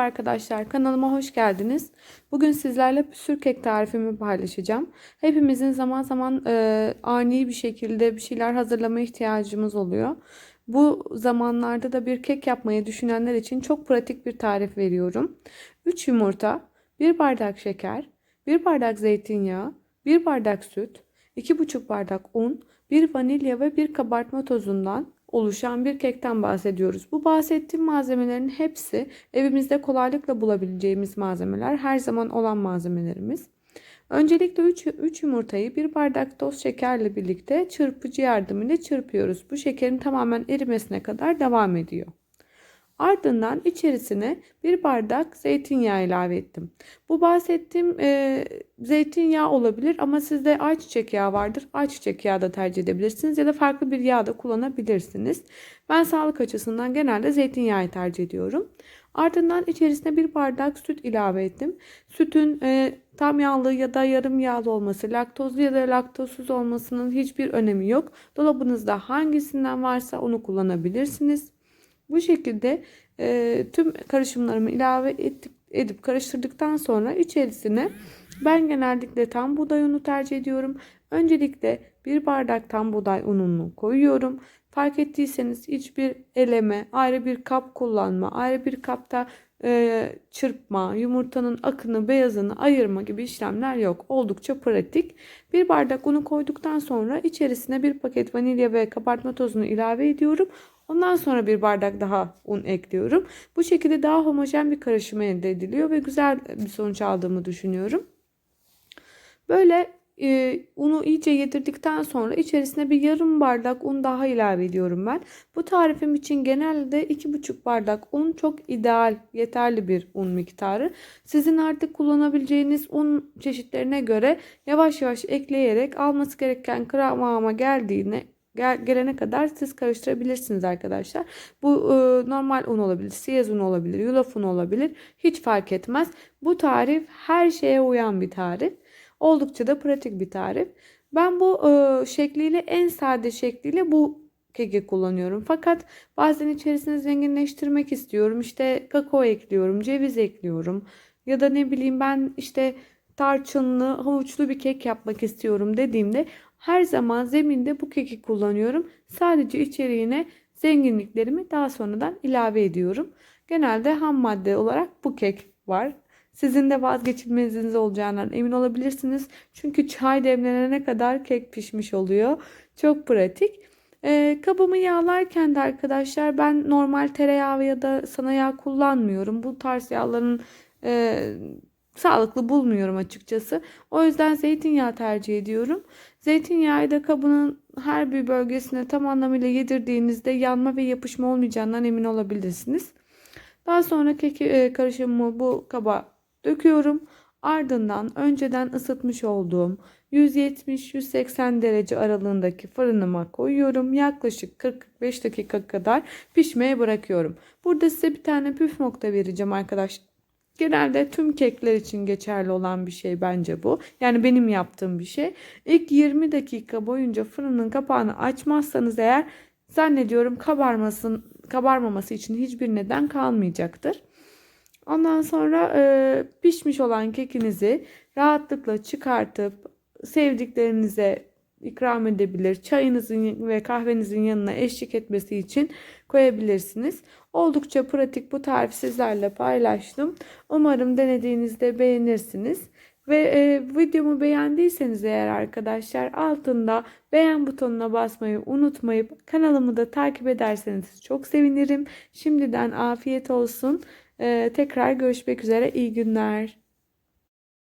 arkadaşlar kanalıma hoş geldiniz. Bugün sizlerle püsür kek tarifimi paylaşacağım. Hepimizin zaman zaman e, ani bir şekilde bir şeyler hazırlama ihtiyacımız oluyor. Bu zamanlarda da bir kek yapmayı düşünenler için çok pratik bir tarif veriyorum. 3 yumurta, 1 bardak şeker, 1 bardak zeytinyağı, 1 bardak süt, 2,5 bardak un, 1 vanilya ve 1 kabartma tozundan oluşan bir kekten bahsediyoruz. Bu bahsettiğim malzemelerin hepsi evimizde kolaylıkla bulabileceğimiz malzemeler, her zaman olan malzemelerimiz. Öncelikle 3, 3 yumurtayı bir bardak toz şekerle birlikte çırpıcı yardımıyla çırpıyoruz. Bu şekerin tamamen erimesine kadar devam ediyor. Ardından içerisine bir bardak zeytinyağı ilave ettim. Bu bahsettiğim e, zeytinyağı olabilir ama sizde ayçiçek yağı vardır. Ayçiçek yağı da tercih edebilirsiniz ya da farklı bir yağ da kullanabilirsiniz. Ben sağlık açısından genelde zeytinyağı tercih ediyorum. Ardından içerisine bir bardak süt ilave ettim. Sütün e, tam yağlı ya da yarım yağlı olması, laktozlu ya da laktozsuz olmasının hiçbir önemi yok. Dolabınızda hangisinden varsa onu kullanabilirsiniz. Bu şekilde e, tüm karışımlarımı ilave edip, edip karıştırdıktan sonra içerisine ben genellikle tam buğday unu tercih ediyorum. Öncelikle bir bardak tam buğday ununu koyuyorum. Fark ettiyseniz hiçbir eleme, ayrı bir kap kullanma, ayrı bir kapta e, çırpma, yumurtanın akını, beyazını ayırma gibi işlemler yok. Oldukça pratik. Bir bardak unu koyduktan sonra içerisine bir paket vanilya ve kabartma tozunu ilave ediyorum. Ondan sonra bir bardak daha un ekliyorum. Bu şekilde daha homojen bir karışım elde ediliyor ve güzel bir sonuç aldığımı düşünüyorum. Böyle e, unu iyice yedirdikten sonra içerisine bir yarım bardak un daha ilave ediyorum ben. Bu tarifim için genelde 2,5 bardak un çok ideal, yeterli bir un miktarı. Sizin artık kullanabileceğiniz un çeşitlerine göre yavaş yavaş ekleyerek alması gereken kıvama geldiğine gel, gelene kadar siz karıştırabilirsiniz arkadaşlar. Bu e, normal un olabilir, siyez un olabilir, yulaf un olabilir. Hiç fark etmez. Bu tarif her şeye uyan bir tarif. Oldukça da pratik bir tarif. Ben bu e, şekliyle en sade şekliyle bu keki kullanıyorum. Fakat bazen içerisine zenginleştirmek istiyorum. İşte kakao ekliyorum, ceviz ekliyorum. Ya da ne bileyim ben işte tarçınlı, havuçlu bir kek yapmak istiyorum dediğimde her zaman zeminde bu keki kullanıyorum. Sadece içeriğine zenginliklerimi daha sonradan ilave ediyorum. Genelde ham madde olarak bu kek var. Sizin de vazgeçilmeziniz olacağından emin olabilirsiniz. Çünkü çay demlenene kadar kek pişmiş oluyor. Çok pratik. Ee, kabımı yağlarken de arkadaşlar ben normal tereyağı ya da sana yağ kullanmıyorum. Bu tarz yağların e, sağlıklı bulmuyorum açıkçası. O yüzden zeytinyağı tercih ediyorum. Zeytinyağı da kabının her bir bölgesine tam anlamıyla yedirdiğinizde yanma ve yapışma olmayacağından emin olabilirsiniz. Daha sonra keki e, karışımımı bu kaba döküyorum. Ardından önceden ısıtmış olduğum 170-180 derece aralığındaki fırınıma koyuyorum. Yaklaşık 40-45 dakika kadar pişmeye bırakıyorum. Burada size bir tane püf nokta vereceğim arkadaşlar. Genelde tüm kekler için geçerli olan bir şey bence bu. Yani benim yaptığım bir şey. İlk 20 dakika boyunca fırının kapağını açmazsanız eğer zannediyorum kabarmasın, kabarmaması için hiçbir neden kalmayacaktır. Ondan sonra e, pişmiş olan kekinizi rahatlıkla çıkartıp sevdiklerinize ikram edebilir. Çayınızın ve kahvenizin yanına eşlik etmesi için koyabilirsiniz. Oldukça pratik bu tarifi sizlerle paylaştım. Umarım denediğinizde beğenirsiniz. Ve e, videomu beğendiyseniz eğer arkadaşlar altında beğen butonuna basmayı unutmayıp kanalımı da takip ederseniz çok sevinirim. Şimdiden afiyet olsun. E, tekrar görüşmek üzere. İyi günler.